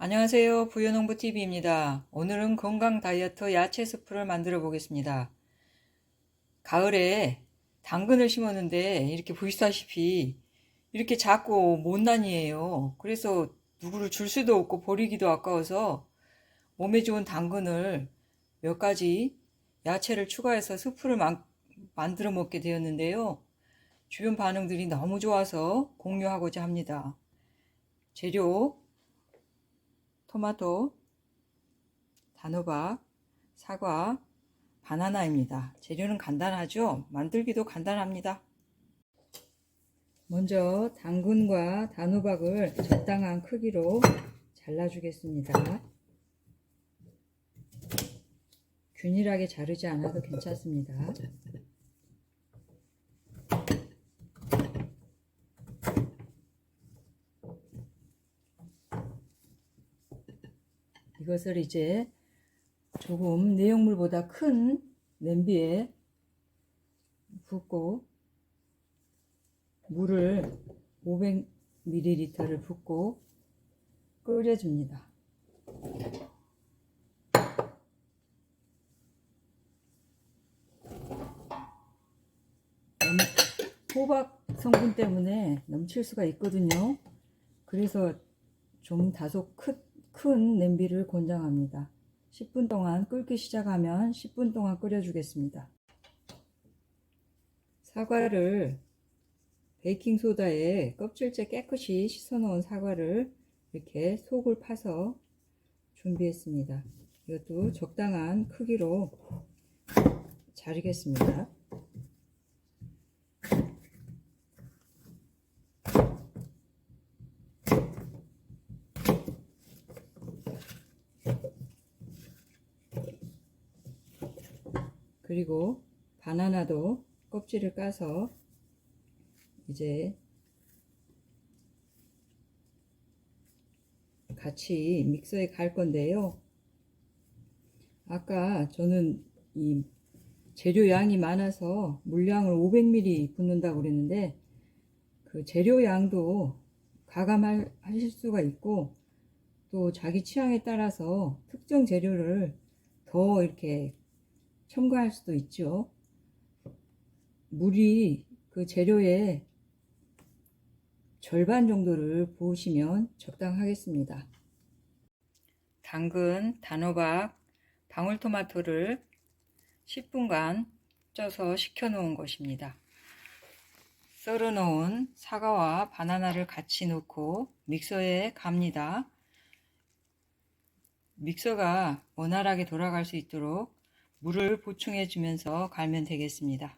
안녕하세요. 부여농부TV입니다. 오늘은 건강 다이어트 야채 스프를 만들어 보겠습니다. 가을에 당근을 심었는데 이렇게 보시다시피 이렇게 작고 못난이에요. 그래서 누구를 줄 수도 없고 버리기도 아까워서 몸에 좋은 당근을 몇 가지 야채를 추가해서 스프를 만, 만들어 먹게 되었는데요. 주변 반응들이 너무 좋아서 공유하고자 합니다. 재료 토마토, 단호박, 사과, 바나나입니다. 재료는 간단하죠? 만들기도 간단합니다. 먼저 당근과 단호박을 적당한 크기로 잘라주겠습니다. 균일하게 자르지 않아도 괜찮습니다. 이것을 이제 조금 내용물보다 큰 냄비에 붓고 물을 500ml를 붓고 끓여줍니다. 호박 성분 때문에 넘칠 수가 있거든요. 그래서 좀 다소 큰, 큰 냄비를 권장합니다. 10분 동안 끓기 시작하면 10분 동안 끓여주겠습니다. 사과를 베이킹소다에 껍질째 깨끗이 씻어놓은 사과를 이렇게 속을 파서 준비했습니다. 이것도 적당한 크기로 자르겠습니다. 그리고 바나나도 껍질을 까서 이제 같이 믹서에 갈 건데요. 아까 저는 이 재료 양이 많아서 물량을 500ml 붓는다고 그랬는데 그 재료 양도 가감하실 수가 있고 또 자기 취향에 따라서 특정 재료를 더 이렇게 첨가할 수도 있죠. 물이 그 재료의 절반 정도를 부으시면 적당하겠습니다. 당근, 단호박, 방울토마토를 10분간 쪄서 식혀 놓은 것입니다. 썰어 놓은 사과와 바나나를 같이 넣고 믹서에 갑니다. 믹서가 원활하게 돌아갈 수 있도록 물을 보충해 주면서 갈면 되겠습니다.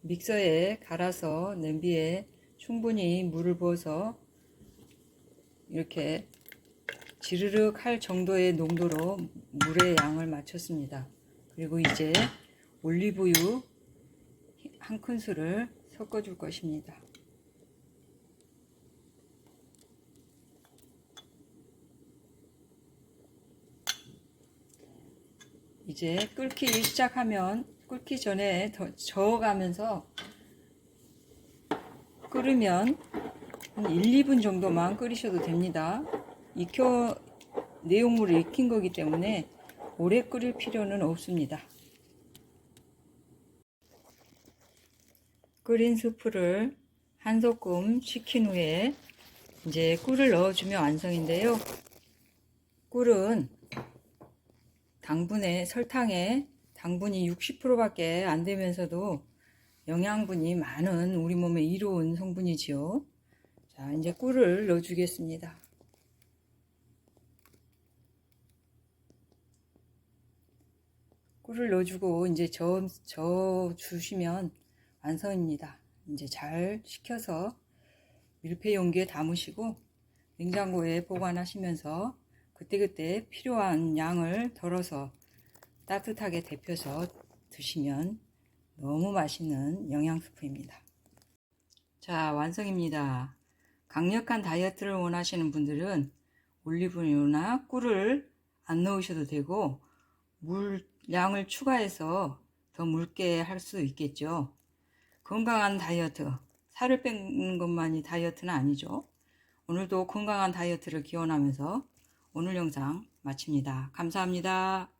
믹서에 갈아서 냄비에 충분히 물을 부어서 이렇게 지르륵 할 정도의 농도로 물의 양을 맞췄습니다. 그리고 이제 올리브유 한 큰술을 섞어 줄 것입니다. 이제 끓기 시작하면 끓기 전에 더 저어가면서 끓으면 한 1, 2분 정도만 끓이셔도 됩니다. 익혀 내용물을 익힌 거기 때문에 오래 끓일 필요는 없습니다. 끓인 스프를 한 소끔 식힌 후에 이제 꿀을 넣어주면 완성인데요. 꿀은 당분에 설탕에 당분이 60%밖에 안 되면서도 영양분이 많은 우리 몸에 이로운 성분이지요. 자, 이제 꿀을 넣어 주겠습니다. 꿀을 넣어주고 이제 저, 저 주시면 완성입니다. 이제 잘 식혀서 밀폐 용기에 담으시고 냉장고에 보관하시면서 그때그때 필요한 양을 덜어서 따뜻하게 데펴서 드시면 너무 맛있는 영양 스프입니다. 자, 완성입니다. 강력한 다이어트를 원하시는 분들은 올리브유나 꿀을 안 넣으셔도 되고 물량을 추가해서 더 묽게 할 수 있겠죠. 건강한 다이어트, 살을 빼는 것만이 다이어트는 아니죠. 오늘도 건강한 다이어트를 기원하면서 오늘 영상 마칩니다. 감사합니다.